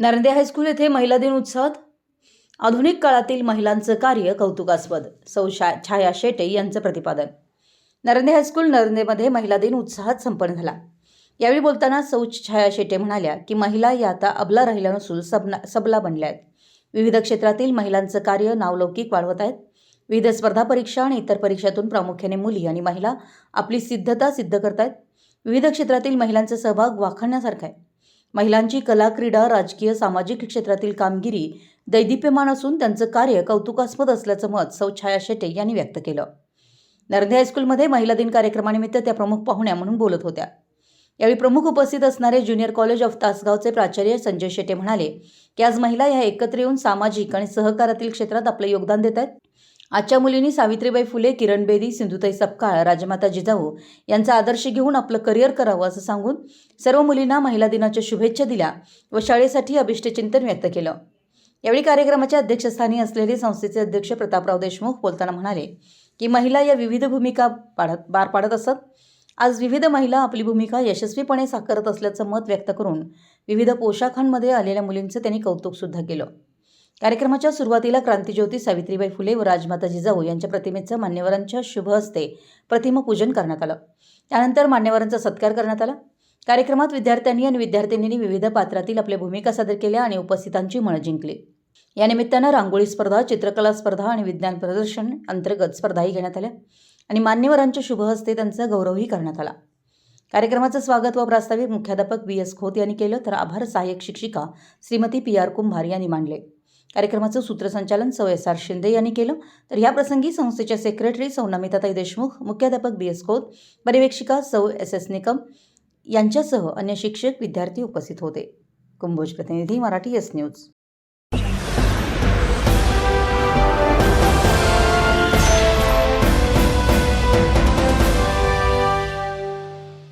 Narande high school येथे महिला दिन उत्सवात आधुनिक काळातील महिलांचं कार्य कौतुकास्पद सौ शा छाया शेटे यांचं प्रतिपादन. नरंदे हायस्कूल नरंदेमध्ये महिला दिन उत्साहात संपन्न झाला. यावेळी बोलताना सौ छाया शेटे म्हणाल्या की महिला या आता अबला राहिल्या नसून सबना सबला बनल्या आहेत. विविध क्षेत्रातील महिलांचं कार्य नावलौकिक वाढवत आहेत. विविध स्पर्धा परीक्षा आणि इतर परीक्षातून प्रामुख्याने मुली आणि महिला आपली सिद्धता सिद्ध करतायत. विविध क्षेत्रातील महिलांचा सहभाग वाखाणण्यासारखा आहे. महिलांची कला क्रीडा राजकीय सामाजिक क्षेत्रातील कामगिरी दैदिप्यमान असून त्यांचं कार्य कौतुकास्पद असल्याचं मत सौ छाया शेटे यांनी व्यक्त केलं. नरदे हायस्कूलमध्ये महिला दिन कार्यक्रमानिमित्त त्या प्रमुख पाहुण्या म्हणून बोलत होत्या. यावेळी प्रमुख उपस्थित असणारे ज्युनियर कॉलेज ऑफ तासगावचे प्राचार्य संजय शेटे म्हणाले की आज महिला ह्या एकत्र येऊन सामाजिक आणि सहकारातील क्षेत्रात आपलं योगदान देत आहेत आजच्या मुलींनी सावित्रीबाई फुले किरण बेदी सिंधुताई सपकाळ राजमाता जिजाऊ यांचा आदर्श घेऊन आपलं करिअर करावं असं सांगून सर्व मुलींना महिला दिनाच्या शुभेच्छा दिल्या व शाळेसाठी अभिष्टचिंतन व्यक्त केलं. यावेळी कार्यक्रमाच्या अध्यक्षस्थानी असलेले संस्थेचे अध्यक्ष प्रतापराव देशमुख बोलताना म्हणाले की महिला या विविध भूमिका पाडत पार पाडत असत. आज विविध महिला आपली भूमिका यशस्वीपणे साकारत असल्याचं मत व्यक्त करून विविध पोशाखांमध्ये आलेल्या मुलींचं त्यांनी कौतुकसुद्धा केलं. कार्यक्रमाच्या सुरुवातीला क्रांतीज्योती सावित्रीबाई फुले व राजमाता जिजाऊ यांच्या प्रतिमेचं मान्यवरांच्या शुभ हस्ते प्रतिमपूजन करण्यात आलं. त्यानंतर मान्यवरांचा सत्कार करण्यात आला. कार्यक्रमात विद्यार्थ्यांनी आणि विद्यार्थिनींनी विविध पात्रातील आपल्या भूमिका सादर केल्या आणि उपस्थितांची मनं जिंकली. या निमित्तानं रांगोळी स्पर्धा चित्रकला स्पर्धा आणि विज्ञान प्रदर्शन अंतर्गत स्पर्धाही घेण्यात आल्या आणि मान्यवरांच्या शुभ हस्ते त्यांचा गौरवही करण्यात आला. कार्यक्रमाचं स्वागत व प्रास्ताविक मुख्याध्यापक बी एस खोत यांनी केलं तर आभार सहाय्यक शिक्षिका श्रीमती पी आर कुंभार यांनी मांडले कार्यक्रमाचं सूत्रसंचालन सौ एस आर शिंदे यांनी केलं. तर या प्रसंगी संस्थेच्या सेक्रेटरी सौ नमिताताई देशमुख मुख्याध्यापक बी एस खोत पर्यवेक्षिका सौ एस एस निकम यांच्यासह अन्य शिक्षक विद्यार्थी उपस्थित होते. कुंभोज प्रतिनिधी मराठी एस न्यूज